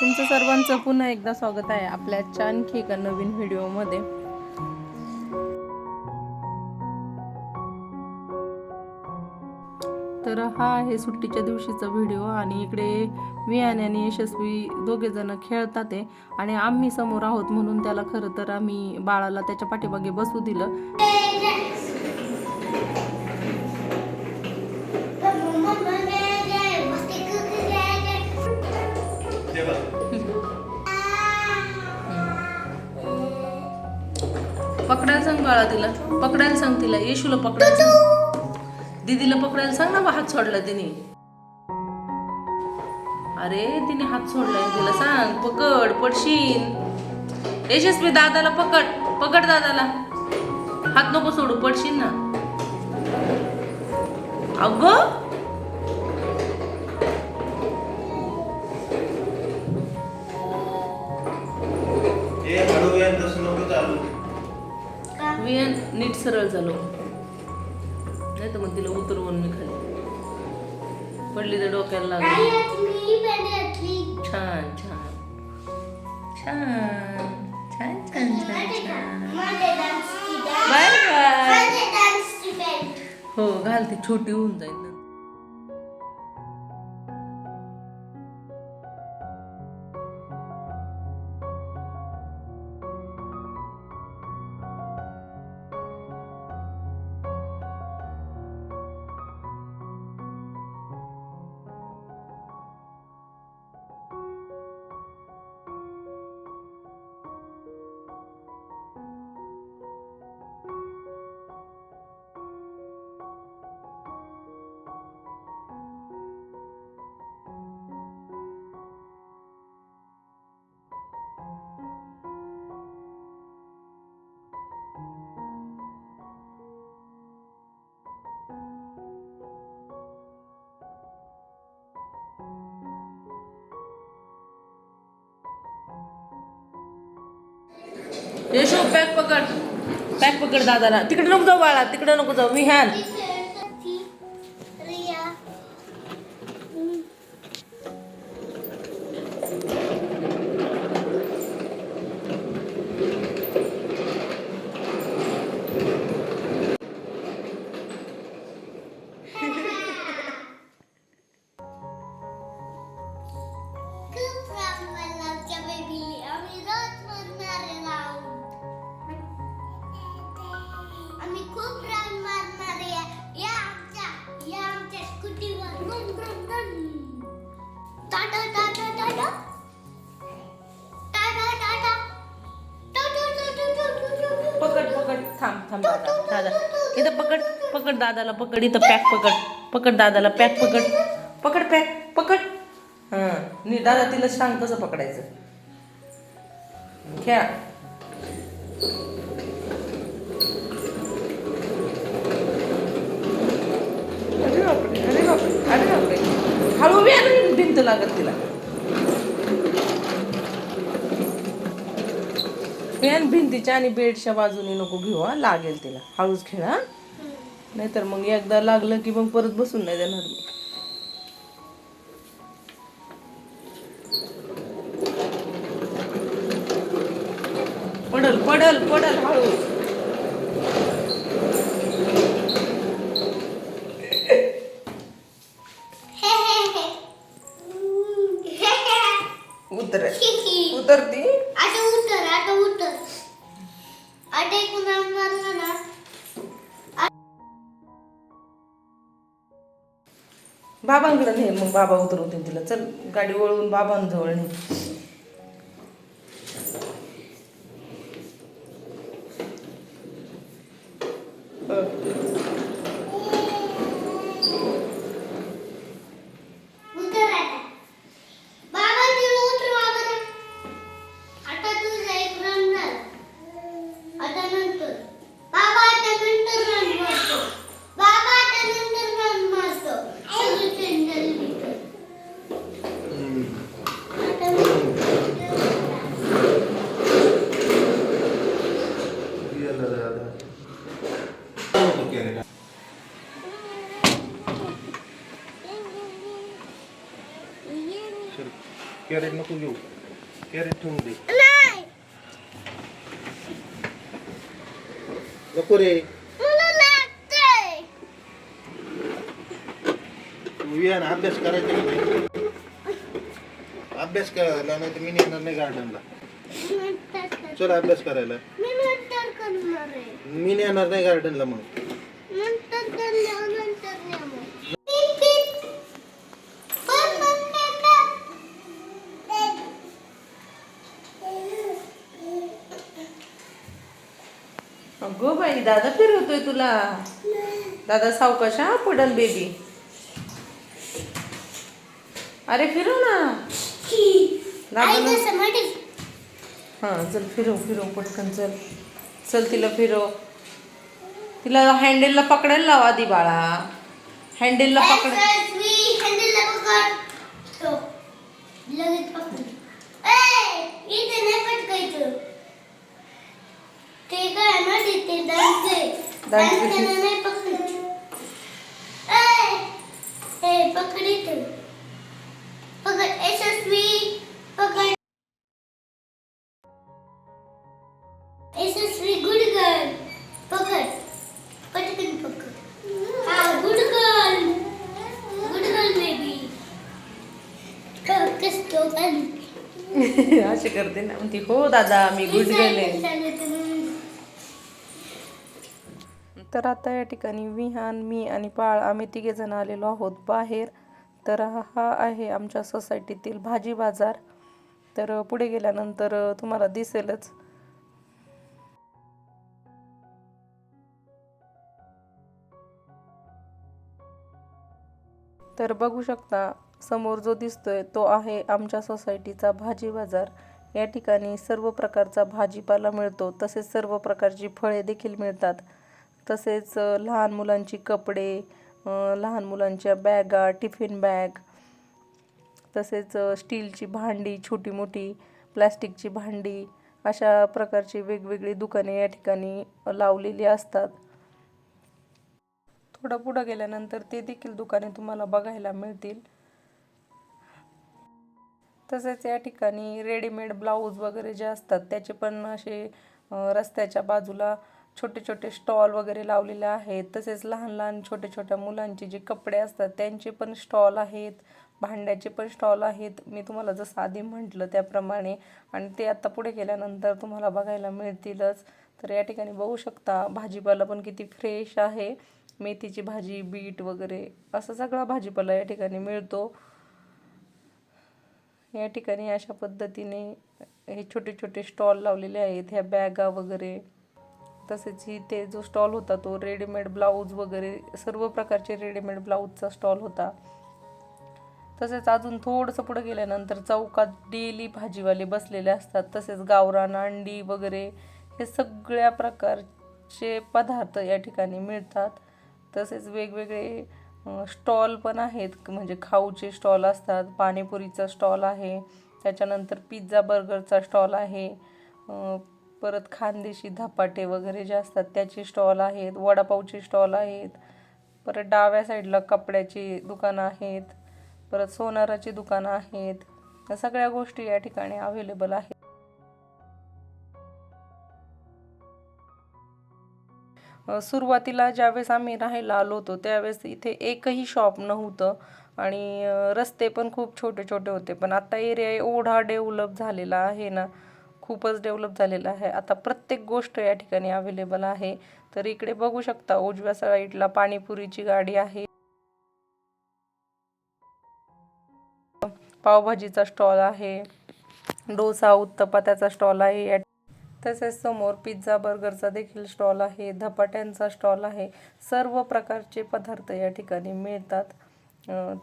तुमचं सर्वांचं पुन्हा एकदा स्वागत आहे आपल्या आणखी एका नवीन व्हिडिओमध्ये. तर हा आहे सुट्टीच्या दिवशीचा व्हिडिओ आणि इकडे वियाने आणि यशस्वी दोघे जण खेळतात आहे. आणि आम्ही समोर आहोत म्हणून त्याला खरं तर आम्ही बाळाला त्याच्या पाठीमागे बसू दिलं. पकडायला सांग बाळा तिला. पकडायला सांग तिला. येशूला पकडायला सांग. दीदीला पकडायला सांग ना बा हात सोडला तिने. अरे तिने हात सोडलाय तिला. सांग. पकड पडशील. यशस्वी दादाला पकड. पकड दादाला. हात नको सोडू. पडशील ना. अगं! हे हळू तसं नको चालू. वियान नीट सरळ झालो. नाही तर मग तिला उतरवून मी खाली. पडली तर डोक्याला लागली. छान छान. छान छान छान छान छान. Bye bye. हो घाल ती छोटी होऊन जाईल. येशो पॅक पकड. पॅक पकड दादाला. तिकडे नको जाऊ बाळा तिकडे नको जाऊ. मी ह्यान. पकड पकड. थांब थांब दादा इथं पकड पकड दादाला पकड इथं पॅक पकड. पकड दादाला पॅक पकड. पकड पॅक पकड. हा नी दादा तिला सांग कसं पकडायचं. खेळा अरे बापरे अरे बापरे अरे बापरे. हळू भिंत लागत तिला. पेन भिंतीच्या आणि बेडच्या बाजूने नको घेऊ हा लागेल तिला. हळूच खेळा नाहीतर मग एकदा लागलं की मग परत बसून नाही देणार मी. पडल पडल पडल. बाबांकडे नाही मग बाबा उतरवते तिला. चल गाडी वळवून बाबांजवळ नाही उतर आता बाबा तिला उतरवा बरं आता तुझा एक रन झाला आता नंतर बाबा आता नंतर रन मारतो बाबा आता नंतर रन मारतो सगळी पेंडल बिटल आता मी कॅरेट नको घेऊ. कॅरेट ठेवून दे. नाही. नको रे. मला लागतंय. विहान अभ्यास करायचा? अभ्यास करायला नाही तर मी येणार नाही गार्डनला. चल अभ्यास करायला. मी येणार नाही गार्डनला मग नंतर करणार नंतर नाही मग. पीप, पीप. पण मग अगो बाई दादा फिरवतोय तुला? दादा सावकाश हा पडल बेबी अरे फिरव ना. हा चल फिरव फिरव पटकन चल. चल तिला फिरव. तिला हँडलला पकडायला लावा आधी बाळा. हँडलला पकड लगेच पकड ए इथे नाही पटकायचं ते काय ना तिथे दांडके दांडके. नाही पकडायचं ए पकड इथे पकड यशस्वी पकड यशस्वी गुड गर्ल पकड पटकन पकड हा good girl good girl baby पण अशी करते ना म्हणते हो दादा मी गुड गर्ल आहे तर आता या ठिकाणी विहान मी आणि बाळ आम्ही तिघे जण आलेलो आहोत बाहेर. तर हा आहे आमच्या सोसायटीतील भाजी बाजार. तर पुढे गेल्यानंतर तुम्हाला दिसेलच. तर बघू शकता समोर जो दिसतोय तो आहे आमच्या सोसायटीचा भाजी बाजार. या ठिकाणी सर्व प्रकारचा भाजीपाला मिळतो. तसेच सर्व प्रकारची फळे देखील मिळतात. तसेच लहान मुलांची कपडे लहान मुलांच्या बॅगा टिफिन बॅग तसेच स्टीलची भांडी छोटी मोठी प्लॅस्टिकची भांडी अशा प्रकारची वेगवेगळी दुकाने या ठिकाणी लावलेली असतात. थोडं पुढं गेल्यानंतर ते देखील दुकाने तुम्हाला बघायला मिळतील. तसेच या ठिकाणी रेडीमेड ब्लाऊज वगैरे जे असतात त्याचे पण असे रस्त्याच्या बाजूला छोटे छोटे स्टॉल वगैरे लावलेले आहेत. तसेच लहान लहान छोट्या छोट्या मुलांचे जे कपडे असतात त्यांचे पण स्टॉल आहेत. भांड्याचे पण स्टॉल आहेत. मी तुम्हाला जसं आधी म्हटलं त्याप्रमाणे. आणि ते आत्ता पुढे गेल्यानंतर तुम्हाला बघायला मिळतीलच. तर या ठिकाणी बघू शकता भाजीपाला पण किती फ्रेश आहे. मेथीची भाजी बीट वगैरे असं सगळा भाजीपाला या ठिकाणी मिळतो. या ठिकाणी अशा पद्धतीने हे छोटे छोटे स्टॉल लावलेले आहेत. ह्या बॅगा वगैरे. तसेच इथे जो स्टॉल होता तो रेडीमेड ब्लाऊज वगैरे सर्व प्रकारचे रेडीमेड ब्लाऊजचा स्टॉल होता. तसेच अजून थोडंसं पुढं गेल्यानंतर चौकात डेली भाजीवाले बसलेले असतात. तसेच गावरान अंडी वगैरे हे सगळ्या प्रकारचे पदार्थ या ठिकाणी मिळतात. तसेच वेगवेगळे स्टॉल पण आहेत. म्हणजे खाऊचे स्टॉल असतात पाणीपुरीचा स्टॉल आहे. त्याच्यानंतर पिझ्झा बर्गरचा स्टॉल आहे. परत खानदेशी धपाटे वगैरे जे असतात त्याची स्टॉल आहेत वडापावची स्टॉल आहेत परत डाव्या साईडला कपड्याची दुकानं आहेत परत सोनाराची दुकानं आहेत या सगळ्या गोष्टी या ठिकाणी अवेलेबल आहेत. सुरुवातीला ज्यावेळेस आम्ही राहायला आलो होतो त्यावेळेस इथे एकही शॉप नव्हतं आणि रस्ते पण खूप छोटे छोटे होते पण आता एरिया एवढा डेव्हलप झालेला आहे ना खूपच डेव्हलप झालेला आहे. आता प्रत्येक गोष्ट या ठिकाणी अवेलेबल आहे. तर इकडे बघू शकता उजव्या साईडला पाणीपुरीची गाडी आहे. पावभाजीचा स्टॉल आहे. डोसा उत्तपा त्याचा स्टॉल आहे. या तसेच समोर पिझ्झा बर्गरचा देखील स्टॉल आहे. धपाट्यांचा स्टॉल आहे. सर्व प्रकारचे पदार्थ या ठिकाणी मिळतात.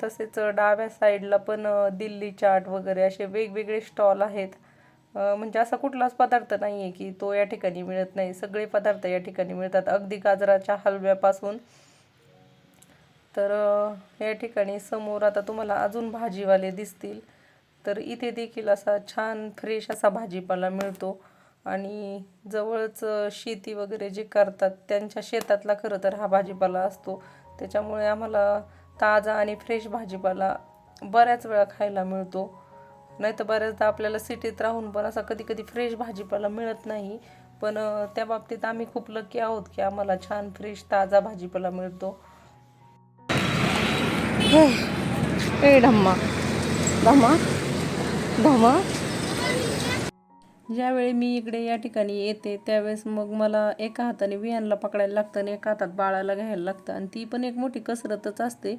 तसेच डाव्या साईडला पण दिल्ली चाट वगैरे असे वेगवेगळे स्टॉल आहेत. म्हणजे असा कुठलाच पदार्थ नाही आहे की तो या ठिकाणी मिळत नाही. सगळे पदार्थ या ठिकाणी मिळतात. अगदी गाजराच्या हलव्यापासून. तर या ठिकाणी समोर आता तुम्हाला अजून भाजीवाले दिसतील. तर इथे देखील असा छान फ्रेश असा भाजीपाला मिळतो. आणि जवळच शेती वगैरे जे करतात त्यांच्या शेतातला खरं तर हा भाजीपाला असतो. त्याच्यामुळे आम्हाला ताजा आणि फ्रेश भाजीपाला बऱ्याच वेळा खायला मिळतो. नाही तर बऱ्याचदा आपल्याला सिटीत राहून पण असा कधी कधी फ्रेश भाजीपाला मिळत नाही. पण त्या बाबतीत आम्ही खूप लकी आहोत की आम्हाला छान फ्रेश ताजा भाजीपाला मिळतो. ए धम्मा. धम्मा? धम्मा? ज्यावेळी मी इकडे या ठिकाणी येते त्यावेळेस मग मला एका हाताने विहानला पकडायला लागतं आणि एका हातात बाळाला घ्यायला लागतं. आणि ती पण एक मोठी कसरतच असते.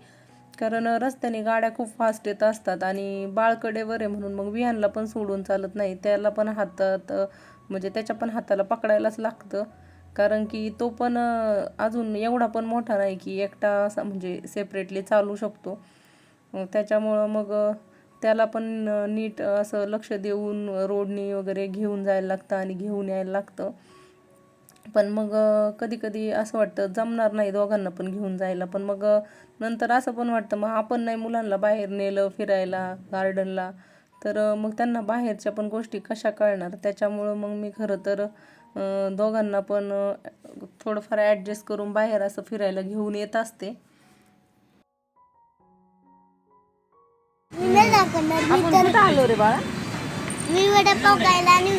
कारण रस्त्याने गाड्या खूप फास्ट येत असतात आणि बाळकडेवर आहे म्हणून मग विहानला पण सोडून चालत नाही. त्याला पण हातात म्हणजे त्याच्या पण हाताला पकडायलाच लागतं. कारण की तो पण अजून एवढा पण मोठा नाही की एकटा असा म्हणजे सेपरेटली चालू शकतो. त्याच्यामुळं मग त्याला पण नीट असं लक्ष देऊन रोडनी वगैरे घेऊन जायला लागतं आणि घेऊन यायला लागतं. पण मग कधी कधी असं वाटतं जमणार नाही दोघांना पण घेऊन जायला. पण मग नंतर असं पण वाटतं मग आपण नाही मुलांना बाहेर नेलं फिरायला गार्डनला तर मग त्यांना बाहेरच्या पण गोष्टी कशा कळणार? त्याच्यामुळं मग मी खरं तर दोघांना पण थोडंफार ॲडजस्ट करून बाहेर असं फिरायला घेऊन येत असते. तर आलो रे बाळा? मी वडापाव खायला आणि